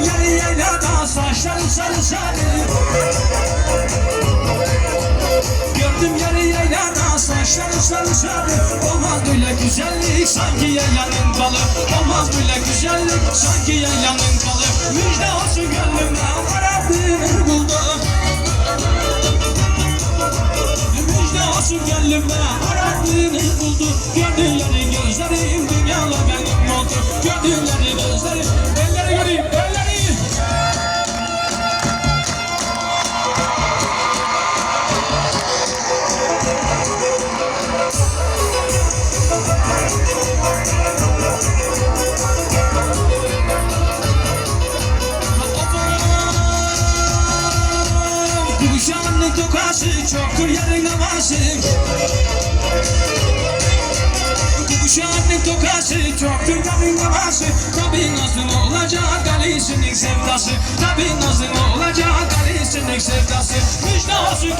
Yeri yaylada saçları sarı sarı. Gördüm yeri yaylada saçları sarı sarı. Olmaz böyle güzellik sanki yaylanın balı. Olmaz böyle güzellik sanki yaylanın balı. Müjde olsun gönlüme aradığını buldu. Müjde olsun gönlüme aradığını buldu. Gördüğleri gözlerim dünyalar benim oldu. Gördüğleri Kuşağının tokası çoktur yerin havası. Kuşağının tokası çoktur yerin havası. Tabi nasıl olacak Ali'sinin sevdası. Tabi nasıl olacak Ali'sinin sevdası. Müjde olsun